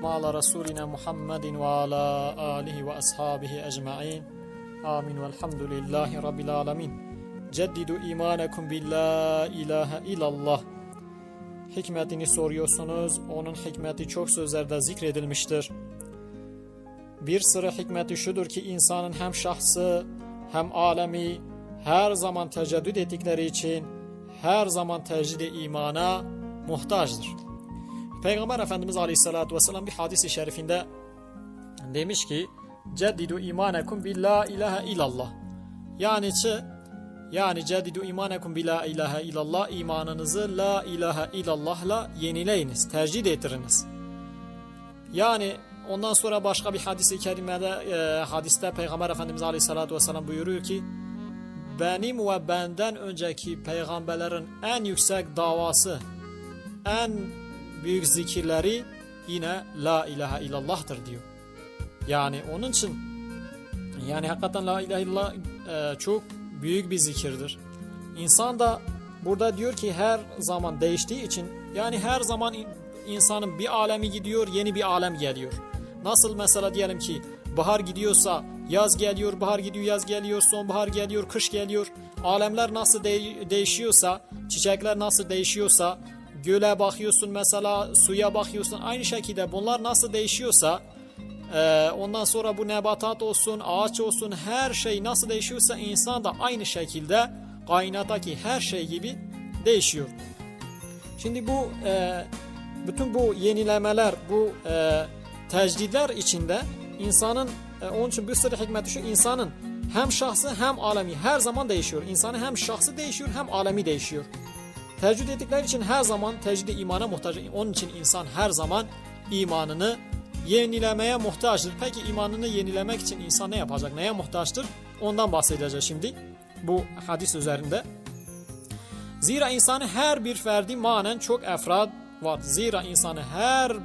Ma'la Resulina Muhammedin ve ala alihi ve ashabihi ecma'in. Amin velhamdülillahi rabbil alemin. Ceddidu imanekum billah ilahe ilallah. Hikmetini soruyorsunuz. Onun hikmeti çok sözlerde zikredilmiştir. Bir sıra hikmeti şudur ki insanın hem şahsı hem alemi her zaman teceddüt ettikleri için her zaman tecdid imana muhtaçtır. Peygamber Efendimiz Aleyhisselatü Vesselam bir hadisi şerifinde demiş ki Ceddidu imanekum billah ilahe illallah. Yani ki yani cedidu imanekum bila ilahe illallah imanınızı la ilahe illallahla yenileyiniz, tercih ettiriniz. Yani ondan sonra başka bir hadisi kerimede e, hadiste Peygamber Efendimiz Aleyhisselatü Vesselam buyuruyor ki benim ve benden önceki peygamberlerin en yüksek davası, en büyük zikirleri yine la ilahe illallah'tır diyor. Yani onun için yani hakikaten la ilahe illallah e, çok büyük bir zikirdir. İnsan da burada diyor ki her zaman değiştiği için yani her zaman insanın bir alemi gidiyor yeni bir alem geliyor. Nasıl mesela diyelim ki bahar gidiyorsa yaz geliyor, bahar gidiyor, yaz geliyor, sonbahar geliyor, kış geliyor. Alemler nasıl de- değişiyorsa, çiçekler nasıl değişiyorsa, göle bakıyorsun mesela, suya bakıyorsun aynı şekilde bunlar nasıl değişiyorsa ee, ondan sonra bu nebatat olsun, ağaç olsun her şey nasıl değişiyorsa insan da aynı şekilde kainattaki her şey gibi değişiyor. Şimdi bu e, bütün bu yenilemeler, bu e, tecdidler içinde insanın e, onun için bir sürü hikmeti şu insanın hem şahsı hem alemi her zaman değişiyor. İnsanın hem şahsı değişiyor hem alemi değişiyor. Tecdid ettikleri için her zaman tecdid imana muhtaç. Onun için insan her zaman imanını yenilemeye muhtaçtır. Peki imanını yenilemek için insan ne yapacak? Neye muhtaçtır? Ondan bahsedeceğiz şimdi bu hadis üzerinde. Zira insanı her bir ferdi manen çok efrad var. Zira insanı her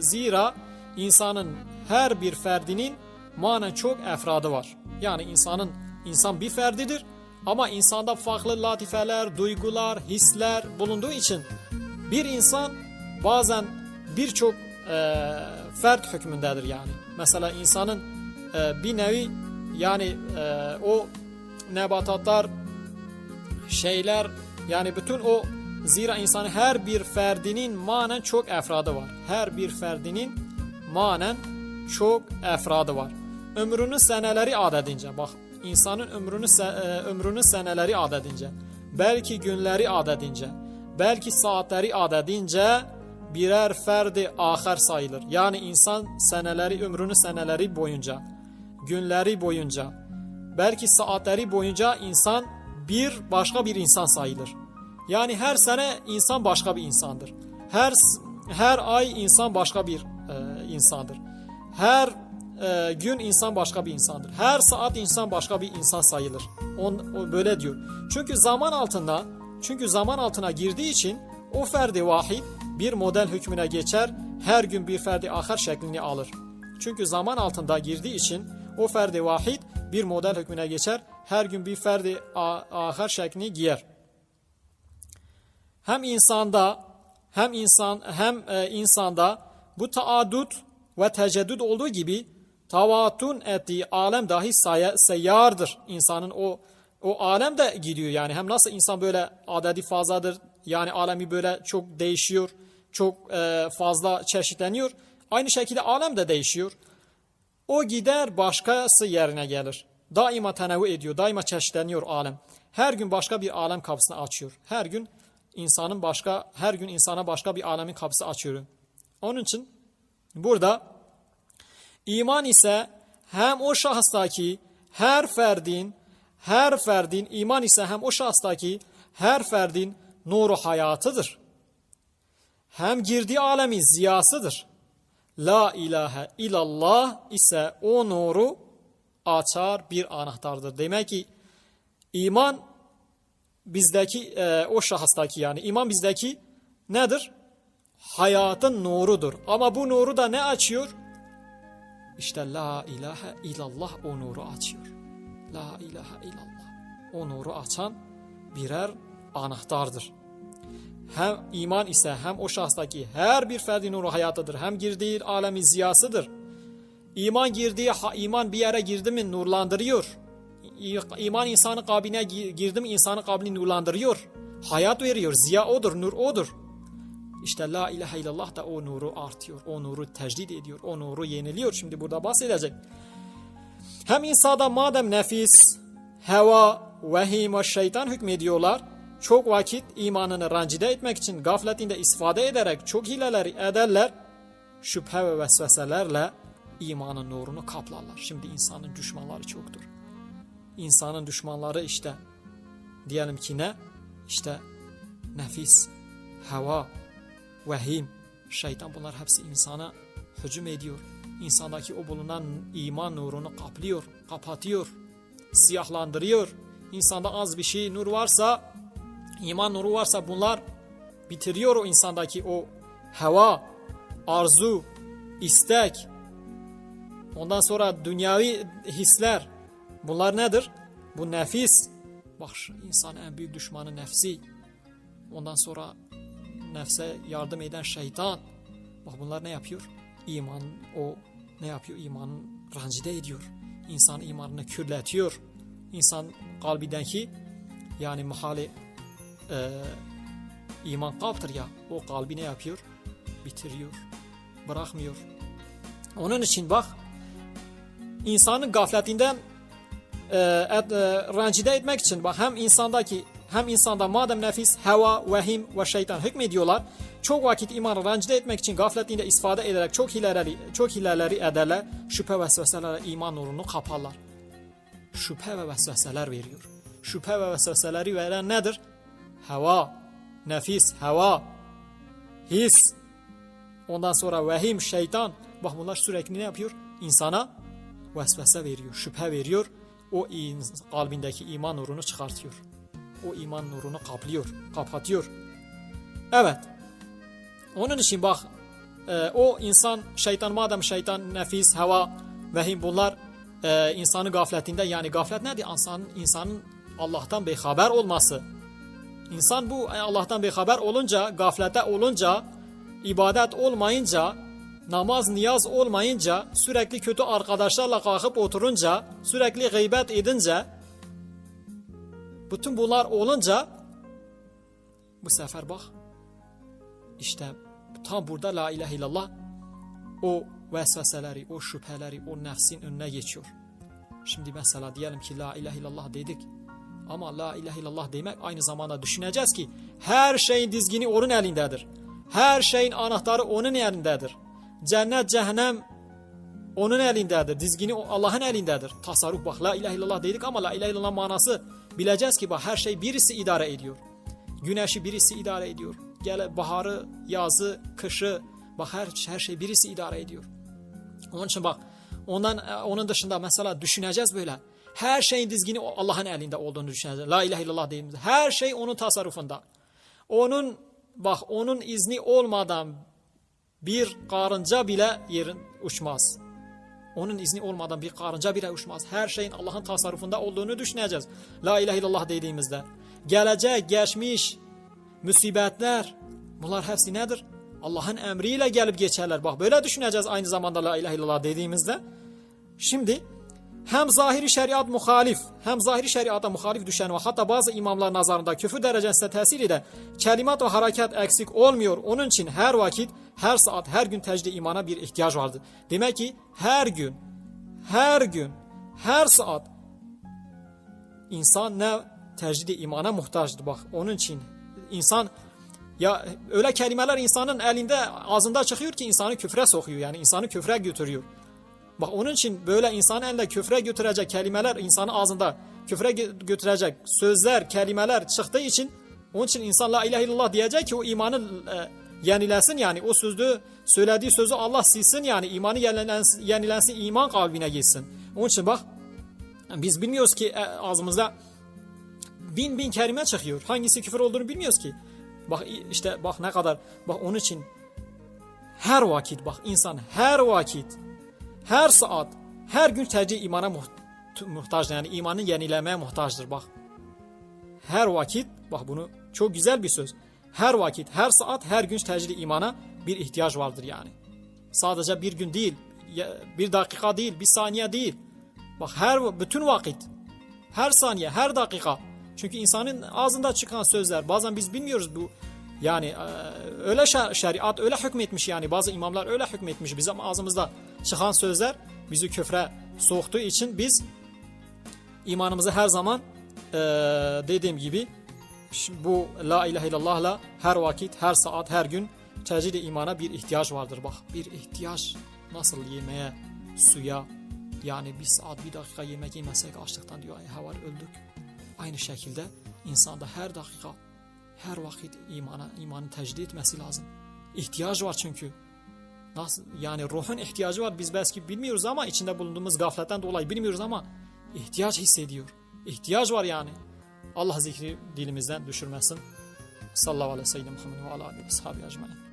zira insanın her bir ferdinin manen çok efradı var. Yani insanın insan bir ferdidir ama insanda farklı latifeler, duygular, hisler bulunduğu için bir insan bazen birçok e, fert hükmündedir yani. Mesela insanın e, bir nevi yani e, o nebatatlar şeyler yani bütün o zira insanın her bir ferdinin manen çok efradı var. Her bir ferdinin manen çok efradı var. Ömrünün seneleri adedince bak insanın ömrünü e, ömrünün seneleri adedince belki günleri adedince belki saatleri adedince birer ferdi ahir sayılır. Yani insan seneleri, ömrünü seneleri boyunca, günleri boyunca, belki saatleri boyunca insan bir başka bir insan sayılır. Yani her sene insan başka bir insandır. Her her ay insan başka bir e, insandır. Her e, gün insan başka bir insandır. Her saat insan başka bir insan sayılır. On, o böyle diyor. Çünkü zaman altında, çünkü zaman altına girdiği için o ferdi vahid bir model hükmüne geçer, her gün bir ferdi ahir şeklini alır. Çünkü zaman altında girdiği için o ferdi vahid bir model hükmüne geçer, her gün bir ferdi ahir şeklini giyer. Hem insanda hem insan hem e, insanda bu taaddut ve teceddüd olduğu gibi tavatun ettiği alem dahi seyyardır. İnsanın o o alem de gidiyor yani. Hem nasıl insan böyle adedi fazladır yani alemi böyle çok değişiyor, çok e, fazla çeşitleniyor. Aynı şekilde alem de değişiyor. O gider başkası yerine gelir. Daima tenevu ediyor, daima çeşitleniyor alem. Her gün başka bir alem kapısını açıyor. Her gün insanın başka, her gün insana başka bir alemin kapısı açıyor. Onun için burada iman ise hem o şahıstaki her ferdin, her ferdin iman ise hem o şahıstaki her ferdin nuru hayatıdır. Hem girdiği alemin ziyasıdır. La ilahe illallah ise o nuru açar bir anahtardır. Demek ki iman bizdeki e, o şahıstaki yani iman bizdeki nedir? Hayatın nurudur. Ama bu nuru da ne açıyor? İşte la ilahe illallah o nuru açıyor. La ilahe illallah. O nuru açan birer anahtardır. hem iman ise hem o şahstaki her bir ferdin nuru hayatıdır. Hem girdiği alemi ziyasıdır. İman girdiği iman bir yere girdi mi nurlandırıyor. İman insanın kalbine gi- girdi mi insanın kalbini nurlandırıyor. Hayat veriyor. Ziya odur, nur odur. İşte la ilahe illallah da o nuru artıyor. O nuru tecdid ediyor. O nuru yeniliyor. Şimdi burada bahsedecek. Hem insada madem nefis, heva, vehim ve şeytan hükmediyorlar, çok vakit imanını rancide etmek için gafletinde istifade ederek çok hileleri ederler, şüphe ve vesveselerle imanın nurunu kaplarlar. Şimdi insanın düşmanları çoktur. İnsanın düşmanları işte diyelim ki ne? İşte nefis, heva, vehim, şeytan bunlar hepsi insana hücum ediyor. İnsandaki o bulunan iman nurunu kaplıyor, kapatıyor, siyahlandırıyor. İnsanda az bir şey nur varsa, iman nuru varsa bunlar bitiriyor o insandaki o heva, arzu, istek. Ondan sonra dünyavi hisler. Bunlar nedir? Bu nefis. Bak insan en büyük düşmanı nefsi. Ondan sonra nefse yardım eden şeytan. Bak bunlar ne yapıyor? İman o ne yapıyor? İmanın rancide ediyor. İnsan imanını kürletiyor. İnsan kalbindeki yani mahali e, iman kalptır ya o kalbi ne yapıyor? Bitiriyor. Bırakmıyor. Onun için bak insanın gafletinden e, e, rancide etmek için bak hem insandaki hem insanda madem nefis, heva, vehim ve şeytan hükmediyorlar. Çok vakit imanı rancide etmek için gafletinde istifade ederek çok hileleri, çok hileleri ederler. Şüphe ve vesveselerle iman nurunu kaparlar. Şüphe ve vesveseler veriyor. Şüphe ve vesveseleri veren nedir? Heva, nefis, heva, his. Ondan sonra vehim, şeytan. Bak bunlar sürekli ne yapıyor? İnsana vesvese veriyor, şüphe veriyor. O in- kalbindeki iman nurunu çıkartıyor o iman nurunu kaplıyor, kapatıyor. Evet. Onun için bak e, o insan şeytan madem şeytan nefis, hava, vehim bunlar e, insanı gafletinde yani gaflet nedir? İnsanın, insanın Allah'tan beyhaber olması. İnsan bu Allah'tan beyhaber olunca, gaflete olunca, ibadet olmayınca, namaz niyaz olmayınca, sürekli kötü arkadaşlarla kalkıp oturunca, sürekli gıybet edince, bütün bunlar olunca bu sefer bak işte tam burada la ilahe illallah o vesveseleri, o şüpheleri, o nefsin önüne geçiyor. Şimdi mesela diyelim ki la ilahe illallah dedik. Ama la ilahe illallah demek aynı zamanda düşüneceğiz ki her şeyin dizgini onun elindedir. Her şeyin anahtarı onun elindedir. Cennet, cehennem onun elindedir. Dizgini Allah'ın elindedir. Tasarruf bak la ilahe illallah dedik ama la ilahe illallah manası bileceğiz ki bak her şey birisi idare ediyor. Güneşi birisi idare ediyor. Gel baharı, yazı, kışı bak her her şey birisi idare ediyor. Onun için bak ondan onun dışında mesela düşüneceğiz böyle. Her şeyin dizgini Allah'ın elinde olduğunu düşüneceğiz. La ilahe illallah dediğimizde her şey onun tasarrufunda. Onun bak onun izni olmadan bir karınca bile yerin uçmaz. Onun izni olmadan bir karınca bile uçmaz. Her şeyin Allah'ın tasarrufunda olduğunu düşüneceğiz. La ilahe illallah dediğimizde. Gelecek, geçmiş, musibetler bunlar hepsi nedir? Allah'ın emriyle gelip geçerler. Bak böyle düşüneceğiz aynı zamanda la ilahe illallah dediğimizde. Şimdi hem zahiri şeriat muhalif, hem zahiri şeriata muhalif düşen ve hatta bazı imamlar nazarında küfür derecesinde tesiriyle kelimat ve harekat eksik olmuyor. Onun için her vakit, her saat, her gün tecdi imana bir ihtiyaç vardır. Demek ki her gün, her gün, her saat insan ne tecdidi imana muhtaçtır. Bak onun için insan ya öyle kelimeler insanın elinde ağzında çıkıyor ki insanı küfre sokuyor. Yani insanı küfre götürüyor. Bak onun için böyle insanın elinde küfre götürecek kelimeler insanın ağzında küfre götürecek sözler, kelimeler çıktığı için onun için insan la ilahe illallah diyecek ki o imanı e, yenilensin yani o sözü söylediği sözü Allah silsin yani imanı yenilensin, yenilensin iman kalbine gitsin. Onun için bak biz bilmiyoruz ki e, ağzımızda bin bin kelime çıkıyor. Hangisi küfür olduğunu bilmiyoruz ki. Bak işte bak ne kadar bak onun için her vakit bak insan her vakit her saat, her gün tercih imana muhtaçtır. Yani imanı yenilemeye muhtaçtır bak. Her vakit, bak bunu çok güzel bir söz. Her vakit, her saat, her gün tecrid imana bir ihtiyaç vardır yani. Sadece bir gün değil, bir dakika değil, bir saniye değil. Bak her bütün vakit, her saniye, her dakika. Çünkü insanın ağzında çıkan sözler bazen biz bilmiyoruz bu yani e, öyle şer- şeriat öyle hükmetmiş yani bazı imamlar öyle hükmetmiş bizim ağzımızda çıkan sözler bizi küfre soktuğu için biz imanımızı her zaman e, dediğim gibi bu la ilahe illallah'la her vakit, her saat, her gün tecrid imana bir ihtiyaç vardır bak. Bir ihtiyaç nasıl yemeğe, suya yani bir saat, bir dakika yemek yemesek açlıktan diyor ay havar öldük. Aynı şekilde insanda her dakika, her vakit imana, imanı tecrid etmesi lazım. İhtiyaç var çünkü. Nasıl yani ruhun ihtiyacı var biz belki bilmiyoruz ama içinde bulunduğumuz gafletten dolayı bilmiyoruz ama ihtiyaç hissediyor. İhtiyaç var yani. Allah zikri dilimizden düşürmesin. Sallallahu aleyhi ve sellem Muhammed ve ala aleyhi ve sahabi ecmaîn.